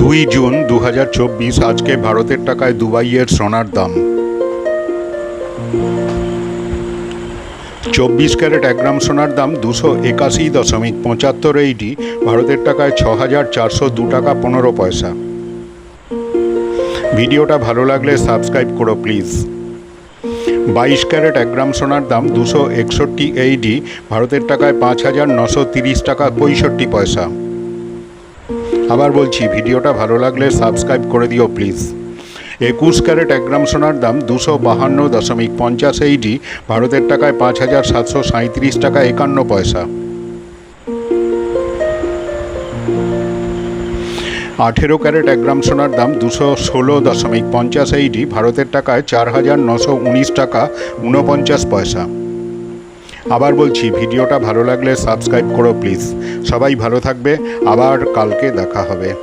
দুই জুন দু হাজার চব্বিশ, আজকে ভারতের টাকায় দুবাইয়ের সোনার দাম। চব্বিশ ক্যারেট এক গ্রাম সোনার দাম দুশো একাশি দশমিক পঁচাত্তর এইটি, ভারতের টাকায় ছ হাজার চারশো দু টাকা পনেরো পয়সা। ভিডিওটা ভালো লাগলে সাবস্ক্রাইব করো প্লিজ। বাইশ ক্যারেট এক গ্রাম সোনার দাম দুশো একষট্টি এইডি ভারতের টাকায় পাঁচ হাজার নশো তিরিশ টাকা পঁয়ষট্টি পয়সা। আবার বলছি, ভিডিওটা ভালো লাগলে সাবস্ক্রাইব করে দিও প্লিজ। একুশ ক্যারেট এক গ্রাম সোনার দাম দুশো বাহান্ন দশমিক পঞ্চাশ এইডি ভারতের টাকায় পাঁচ হাজার সাতশো সাঁত্রিশ টাকা একান্ন পয়সা। আঠেরো ক্যারেট এক গ্রাম সোনার দাম দুশো ষোলো দশমিক পঞ্চাশ এইডি ভারতের টাকায় চার হাজার নশো উনিশ টাকা ঊনপঞ্চাশ পয়সা। আবার বলছি, ভিডিওটা ভালো লাগলে সাবস্ক্রাইব করো, প্লিজ। সবাই ভালো থাকবে, আবার কালকে দেখা হবে।